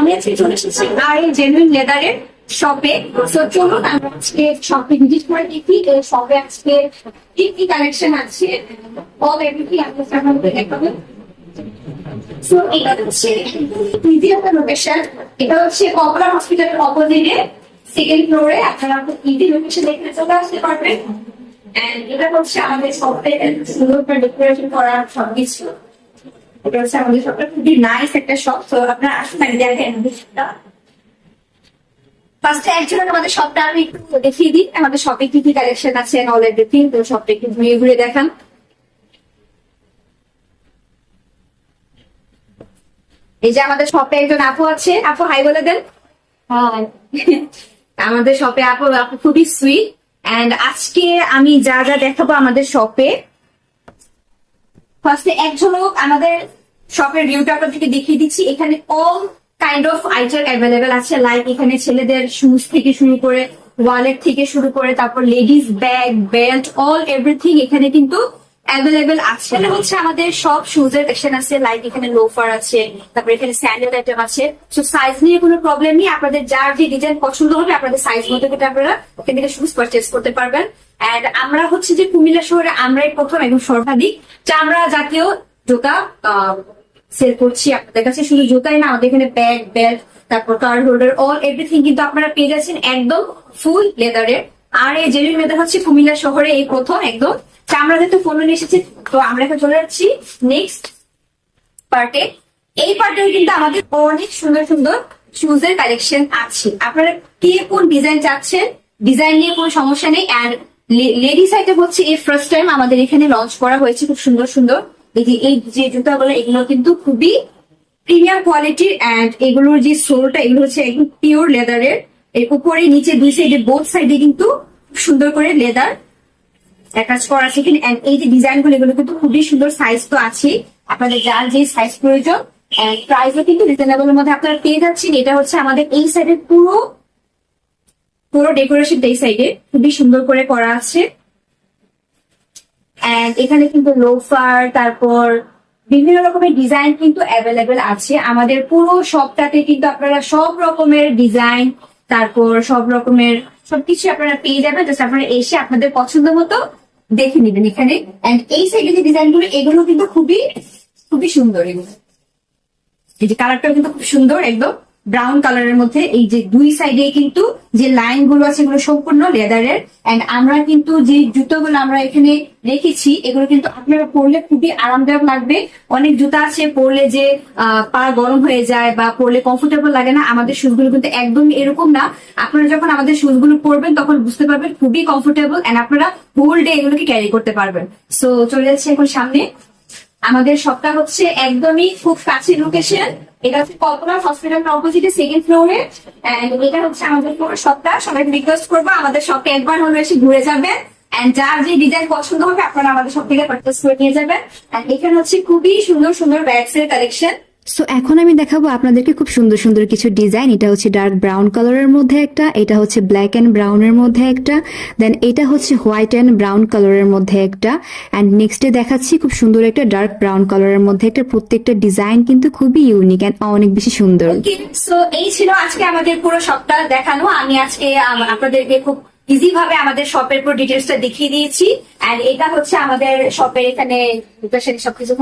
আমি আজকে চলে এসেছি আর জেনুইন লেদারের শপে তো চলুন, আমরা আজকে শপে ভিজিট করে দেখি। এই শপে আজকে কি কি কালেকশন আছে? অল এভরিথিং আপনাদের দেখাবো সো এটা হচ্ছে ইন্ডিয়ান লোকেশন এটা হচ্ছে পপুলার সেকেন্ড ফ্লোরে আপনারা ইজি লোকেশন দেখতে চলে আসতে পারবেন। এন্ড এটা হচ্ছে আমাদের শপে সুন্দর করে ডেকোরেশন করা সবকিছু। এটা হচ্ছে আমাদের শপটা খুবই নাইস একটা শপ তো আপনারা আসুন আমি দেখেন ফার্স্টে একজন আমাদের শপটা আমি একটু দেখিয়ে দিই। আমাদের শপে কি কি কালেকশন আছে অল এভরিথিং তো শপটা একটু ঘুরিয়ে ঘুরে দেখান। এই যে আমাদের শপে একজন আপু আছে। আপু হাই বলে দেন। আমাদের শপে আপু আপু খুবই সুইট এন্ড আজকে আমি যা যা দেখাবো আমাদের শপে ফার্স্টে একজন ঝলক আমাদের শপের ভিউটা আপনাদেরকে দেখিয়ে দিচ্ছি। এখানে all kind of item available আছে। লাইক এখানে ছেলেদের শুজ থেকে শুরু করে ওয়ালেট থেকে শুরু করে, তারপর ladies bag belt all everything এখানে কিন্তু অ্যাভেলেবেল আছে। হচ্ছে আমাদের সব শুজ এর সেকশন আছে। লাইক এখানে লোফার আছে, তারপর এখানে স্যান্ডেল আইটেম আছে। সো সাইজ নিয়ে কোনো প্রবলেম নেই। আপনাদের যার যে ডিজাইন পছন্দ হবে, আপনাদের সাইজ মতো কিন্তু আপনারা এখান থেকে শুজ পারচেস করতে পারবেন। এন্ড আমরা হচ্ছে যে কুমিল্লা শহরে আমরাই প্রথম এবং সর্বাধিক। চামড়া জাতীয় জুতা সেল করছি, আপনাদের কাছে শুধু জুতাই না, আমাদের এখানে ব্যাগ বেল্ট তারপর কার্ড হোল্ডার অল এভরিথিং কিন্তু আপনারা পেয়ে যাচ্ছেন একদম ফুল লেদারের আর এই জেনুইন লেদার হচ্ছে কুমিল্লা শহরে এই প্রথম, একদম। চামড়া যেহেতু ফোন নিয়ে এসেছে, তো আমরা এখন চলে যাচ্ছি নেক্সট পার্টে এই পার্টে কিন্তু আমাদের অনেক সুন্দর সুন্দর শুজ এর কালেকশন আছে। আপনারা কে কোন ডিজাইন চাচ্ছেন? ডিজাইন নিয়ে কোনো সমস্যা নেই। অ্যান্ড লেডিস আইটেম হচ্ছে এই ফার্স্ট টাইম আমাদের এখানে লঞ্চ করা হয়েছে, খুব সুন্দর সুন্দর। এই যে এই যে জুতাগুলো, এগুলো কিন্তু খুবই প্রিমিয়াম কোয়ালিটির অ্যান্ড এগুলোর যে সোলটা এগুলো হচ্ছে একদম পিওর লেদারের এর। উপরে, নিচে দুই সাইডে বোথ সাইডে কিন্তু সুন্দর করে লেদার অ্যাটাচ করা আছে and এই যে ডিজাইনগুলো এগুলো কিন্তু খুবই সুন্দর সাইজ তো আছে আপনাদের যার যে সাইজ প্রয়োজন প্রাইসও কিন্তু রিজনেবল মধ্যে আপনারা পেয়ে যাচ্ছেন। এটা হচ্ছে আমাদের এই সাইডের পুরো পুরো ডেকোরেশন এই সাইডে খুবই সুন্দর করে করা আছে। এন্ড এখানে কিন্তু লোফার তারপর বিভিন্ন রকমের ডিজাইন কিন্তু অ্যাভেলেবেল আছে। আমাদের পুরো শপটাতে কিন্তু আপনারা সব রকমের ডিজাইন তারপর সব রকমের সবকিছু আপনারা পেয়ে যাবেন। জাস্ট আপনারা এসে আপনাদের পছন্দ মতো দেখে নেবেন এখানে। এন্ড এই সাইডে যে ডিজাইনগুলো এগুলো কিন্তু খুবই খুবই সুন্দর এগুলো। এই যে কালারটা কিন্তু খুব সুন্দর একদম। ব্রাউন কালারের মধ্যে এই যে দুই সাইডে কিন্তু যে লাইনগুলো আছে এগুলো সম্পূর্ণ লেদারের এন্ড আমরা কিন্তু যে জুতোগুলো আমরা এখানে রেখেছি, এগুলো কিন্তু আপনারা পরলে খুবই আরামদায়ক লাগবে। অনেক জুতা আছে পরলে যে পা গরম হয়ে যায় বা পরলে কমফোর্টেবল লাগে না, আমাদের শুজগুলো কিন্তু একদম এরকম না। আপনারা যখন আমাদের শুজগুলো পরবেন, তখন বুঝতে পারবেন খুবই কমফোর্টেবল এন্ড আপনারা হোল ডে এগুলোকে ক্যারি করতে পারবেন। সো চলে যাচ্ছে এখন সামনে। আমাদের শপটা হচ্ছে একদমই খুব কাছের লোকেশন এটা হচ্ছে কল্পনা হসপিটাল অপোজিটে সেকেন্ড ফ্লোরে এটা হচ্ছে আমাদের শপটা সবাই রিকোয়েস্ট করব, আমাদের শপে একবার হলো এসে ঘুরে যাবেন যার যে ডিজাইন পছন্দ হবে, আপনারা আমাদের সব থেকে পার্চেস করে নিয়ে যাবেন। এখানে হচ্ছে খুবই সুন্দর সুন্দর ব্যাগস এর কালেকশন সো এখন আমি দেখাবো আপনাদেরকে খুব সুন্দর সুন্দর কিছু ডিজাইন। এটা হচ্ছে ডার্ক ব্রাউন কালারের মধ্যে একটা, এটা হচ্ছে ব্ল্যাক অ্যান্ড ব্রাউনের মধ্যে একটা দেন এটা হচ্ছে হোয়াইট অ্যান্ড ব্রাউন কালারের মধ্যে একটা। অ্যান্ড নেক্সটে দেখাচ্ছি খুব সুন্দর একটা ডার্ক ব্রাউন কালারের মধ্যে একটা, প্রত্যেকটা ডিজাইন কিন্তু খুবই ইউনিক অ্যান্ড অনেক বেশি সুন্দর। সো এই ছিল আজকে আমাদের পুরো শপটা দেখানো। আমি আজকে আপনাদেরকে খুব ইজি ভাবে আমাদের শপের পুরো ডিটেলসটা দেখিয়ে দিয়েছি। এন্ড এটা হচ্ছে আমাদের শপের এখানে সবকিছু